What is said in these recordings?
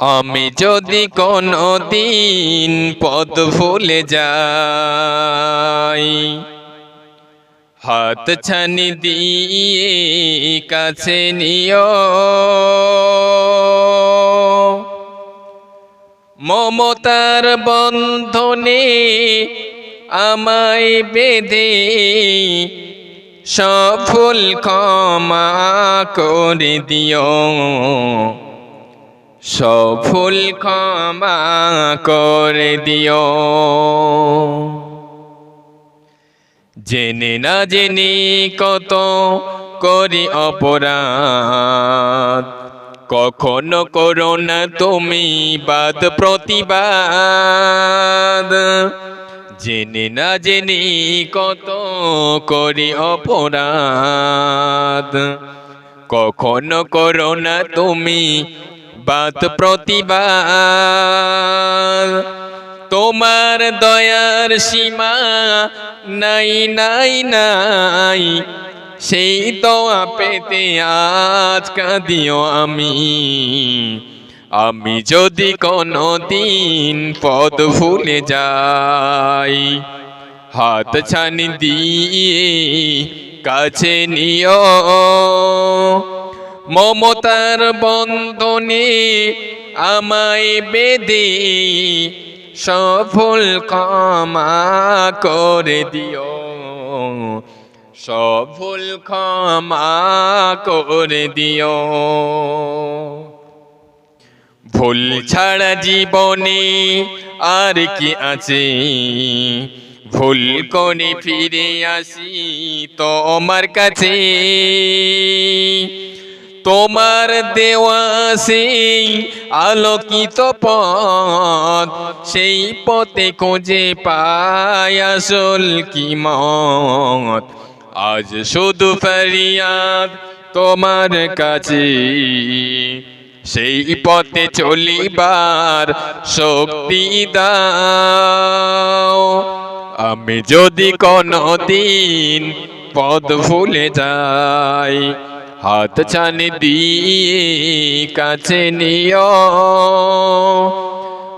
আমি যদি কোনো দিন পদ ভুলে যাই, হাত ছানি দিয়ে কাছে নিও। মমতার বন্ধনে আমায় বেঁধে সফল ক্ষমা করে দিও। সফল ক্ষমা করে দিও। জেনে না জেনে কত করি অপরাধ। কখনো করো না তুমি বাদ প্রতিবাদ। জেনে না জেনে কত করি অপরাধ। কখনো করো না তুমি বাত প্রতিবাদ তোমার দয়ার সীমা নাই নাই নাই। সেই দোয়া পেতে আজ কাঁদিও আমি। আমি যদি কোনো দিন পদ ভুলে যাই, হাত ছানি দিয়ে কাছে নিও। মমতার বন্ধনে আমায় বেদে সফল ক্ষমা করে দিও। সফল ক্ষমা করে দিও। ভুল ছাড়া জীবনে আর কি আছে? ভুল করে ফিরে আসি তোমার কাছে। তোমার দেওয়া সেই আলোকিত পথ, সেই পথে খোঁজে পায় আসল কি মত? আজ শুধু ফরিয়াদ তোমার কাছে, সেই পথে চলিবার শক্তি দাও। আমি যদি কোনো দিন পদ ভুলে যাই হাত ছানি দিয়ে কাছে নিও।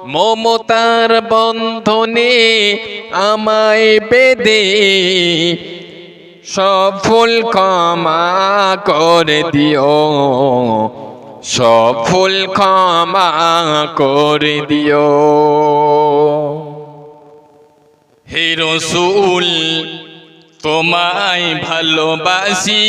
মমতার বন্ধনে আমায় বেদে সফল ক্ষমা করে দিও। সফল ক্ষমা করে দিও। হে রসুল তোমায় ভালোবাসি।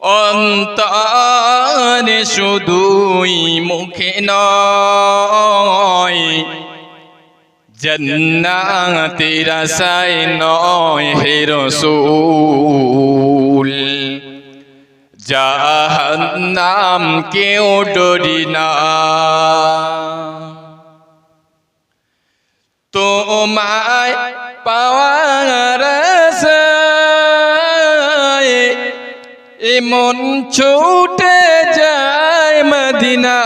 অন্তরে শুধুই মুখে নয়, জন্নাতের আশায় নয় হে রসুল। জাহান্নাম কেউ ডরি না। তোমায় পাওয়ার এমন ছুটে যায় মদিনায়।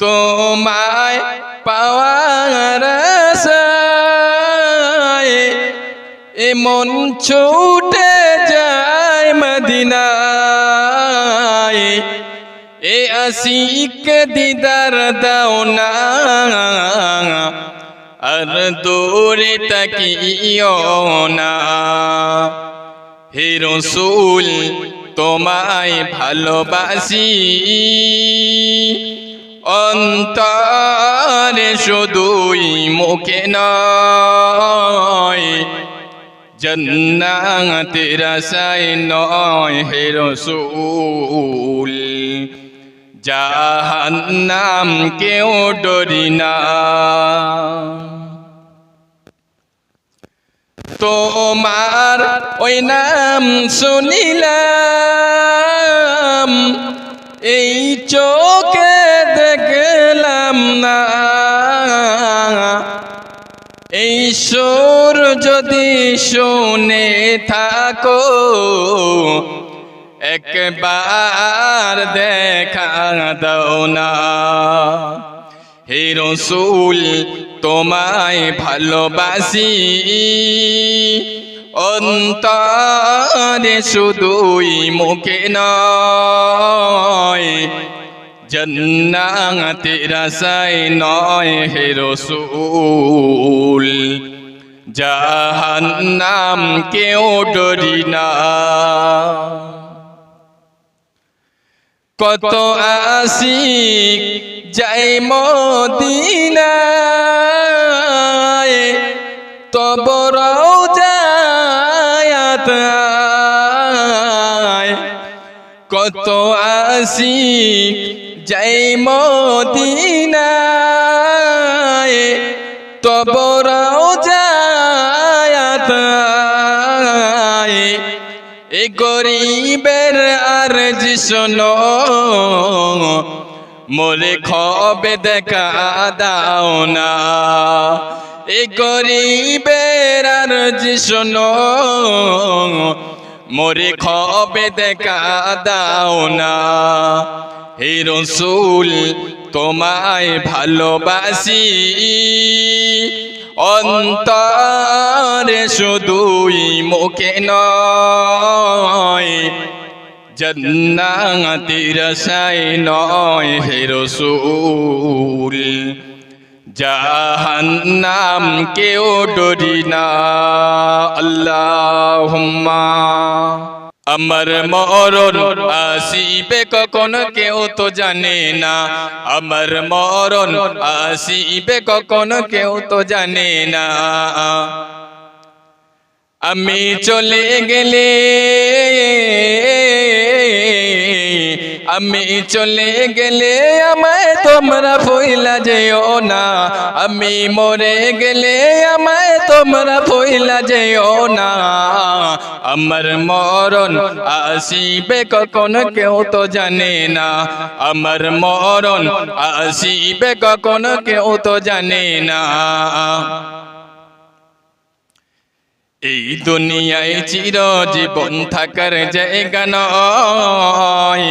তোমায় পাওয়ার এমন ছুটে যায় মদিনায়। এ আশিক দিদার দাও না। আর দূরে তাকিও না। হে রসুল, তোমায় ভালোবাসি। অন্তরে শুধুই মুখে নয়। জন্নাতের আশায় নয় হে রসুল। জাহান্নাম কেউ ডরি না। তোমার ওই নাম শুনিলাম, এই চোখে দেখলাম না। এই সুর যদি শুনে থাকো, একবার দেখা দাও না। হে রসুল, তোমায় ভালোবাসি। অন্তরে শুধুই মুখে নয়, জন্নাতের আশায় নয় হে রসুল। জাহান্নাম কেউ ডরি না। কত আসিক যাই মদিনায় তবরাও যায়াত কত আসিক যাই মদিনায় তবরাও যায়াত এ গরিবের আর শোনো মোরে খবে দেখা দাও না। এ গরিবের আর শোনো। মোরে খবে দেখা দাও না। হে রসুল, তোমায় ভালোবাসি। অন্তরে শুধুই মুখে নয়। জন্নাতির সাই নয় হে রসুল। জাহান্নাম কেউ ডরি না। আল্লাহুম্মা। আমার মরণ আসিবে কখন কেউ তো জানে না। আমার মরণ আসিবে কখন কেউ তো জানে না। আমি চলে গেলে আমি চলে গেলে আমায় তোমরা ভইলা যেও না। আমি মরে গেলে আমায় তোমরা ভইলা যেও না। আমার মরণ আসিবে কখন কেউ তো জানে না। আমার মরণ আসিবে কখন কেউ তো জানে না। এই দুনিয়ায় চির জীবন থাকার জায়গা নয়।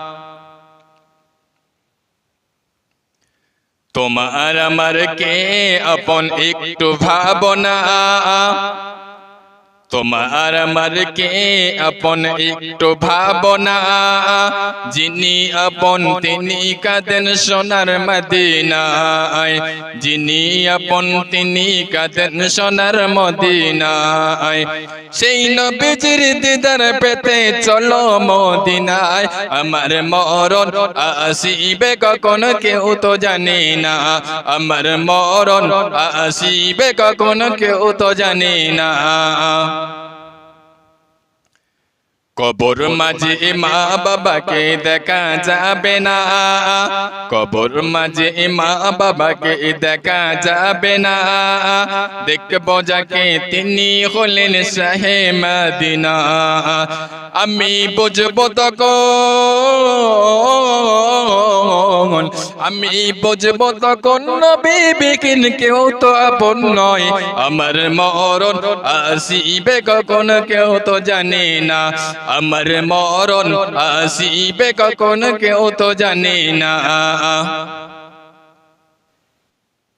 তোমার আমার কে আপন একটু ভাবনা। তোমার আমার কে আপন একটু ভাবনা। যিনি আপন, তিনি কাঁদেন সোনার মদিনায়। যিনি আপন, তিনি কাঁদেন সোনার মদিনায়। সেই নবীজির দিদার পেতে চলো মদিনায়। আমার মরণ আসিবে কখন কেউ তো জানে না। আমার মরণ আসিবে কখন কেউ তো জানে না। কবর মাঝে মা বাবাকে দেখা যাবে না। কবর মাঝে মা বাবাকে দেখা যাবে না। দেখব যাকে তিনি হলেন শাহে মদিনা। আমি বুঝব তখন আমি বুঝব তখন কেউ তো আপন নয়। আমার মরণ আসিবে কখন কেউ তো জানে না। আমার মরণ আসিবে কখন কেউ তো জানে না।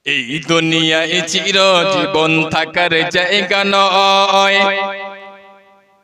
এই দুনিয়ায় চিরজীবন থাকার জায়গা নয়।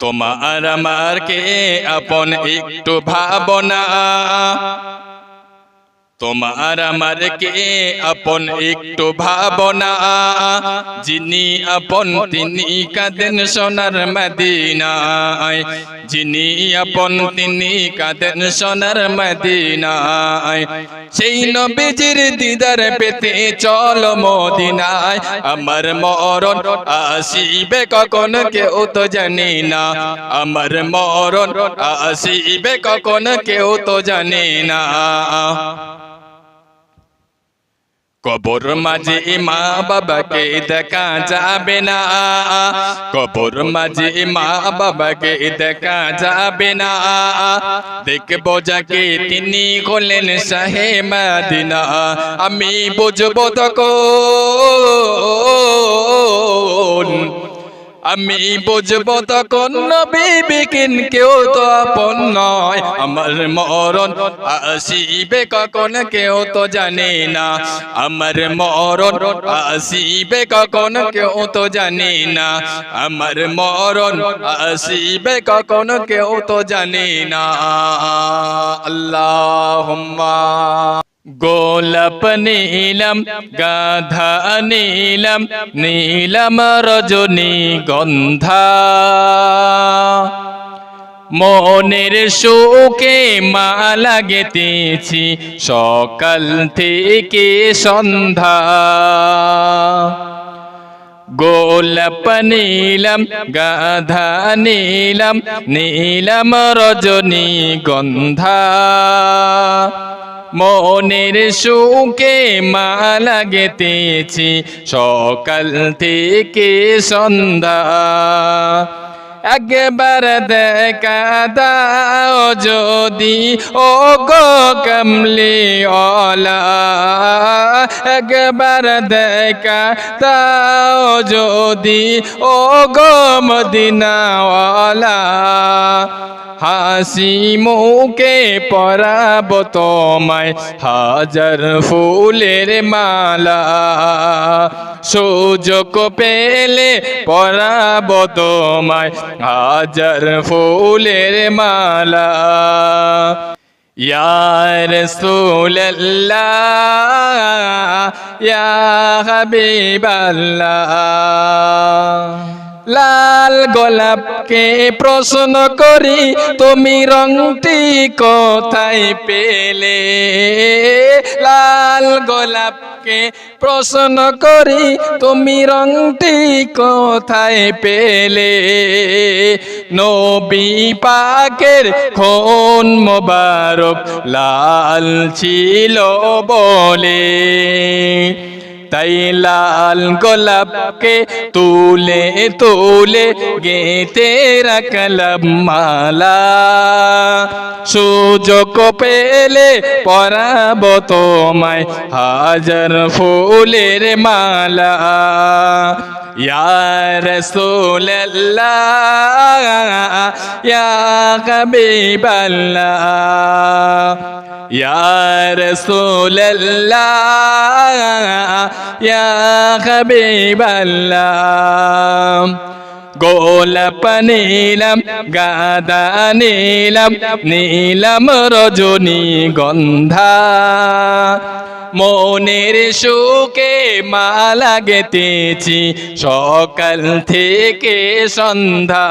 তোমার আমার কে আপন একটু ভাবনা। তোমার আমার কে আপন একটু ভাবনা। যিনি আপন, তিনি কাঁদেন সোনার মদিনায়। যিনি আপন, তিনি কাঁদেন সোনার মদিনায়। সেই নবীজির দিদার পেতে চল মদিনায়। আমার মরণ আসিবে কখন কেউ তো জানি না। আমার মরণ আসিবে কখন কেউ তো জানি না। কবর মাঝে মা বাবাকে দেখা যাবে না। কবর মাঝে মা বাবাকে দেখা যাবে না। দেখব যাকে তিনি হলেন শাহে মাদিনা। আমি বুঝব তখন আমি বুঝব তখন নবী বিকিন কেউ তো আপন নয়। আমার মরণ আসিবে কখন কেউ তো জানে না। আমার মরণ আসিবে কখন কেউ তো জানে না। আমার মরণ আসিবে কখন কেউ তো জানে না। আল্লাহ গোলাপ নীলম, গাধা নীলম নীলম রজনী গন্ধা। মনের শোকে মালা গেতেছি সকাল থেকে সন্ধ্যা। গোলাপ নীলম, গাধা নীলম নীলম রজনী গন্ধা। মনের সুখে মালা গেতেছি সকাল থেকে সন্ধ্যা। একবার দেখা দাও যদি ও গো কমলি ওলা। একবার দেখা দাও যদি ও গো মদিনাওয়ালা। হাসি মুখে পরাব তোমায়, হাজার ফুলের মালা। সুযোগ পেলে পরাব তোমায়, হাজার ফুলের মালা। ইয়া রাসূলুল্লাহ, ইয়া হাবিবাল্লাহ। লাল গোলাপকে প্রশ্ন করি, তুমি রংটি কোথায় পেলে? লাল গোলাপকে প্রশ্ন করি, তুমি রংটি কোথায় পেলে? নবী পাকের খুন মোবারক লাল ছিল বলে। তাই লাল গোলাপকে তুলে তুলে গেতে রাখলাম মালা। সুযোগ পেলে পরাব তোমায় হাজার ফুলের মালা। ইয়া রাসূলুল্লাহ, ইয়া হাবিবাল্লাহ ইয়া রাসূলুল্লাহ ইয়া হাবিবাল্লাহ গোলাপ নীলম গাদা নীলম নীলম রজনী গন্ধা মনের সুখে মালা গেতেছি সকাল থেকে সন্ধ্যা।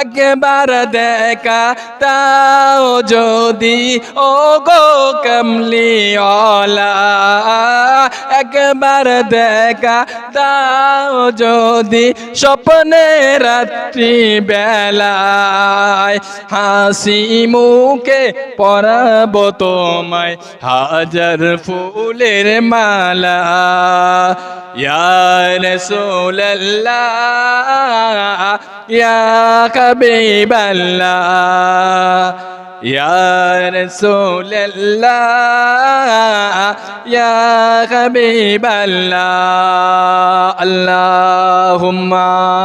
একবার দেখা তাও যদি ও গো কমলিওয়ালা। একবার দেখা তাও যদি, স্বপ্নে রাত্রি বেলায়। হাসি মুখে পরাব তোমায়, হাজার ফুলের মালা ইয়া রাসূলুল্লাহ ইয়া হাবিবাল্লাহ ইয়া রাসূলুল্লাহ ইয়া হাবিবাল্লাহ আল্লাহুম্মা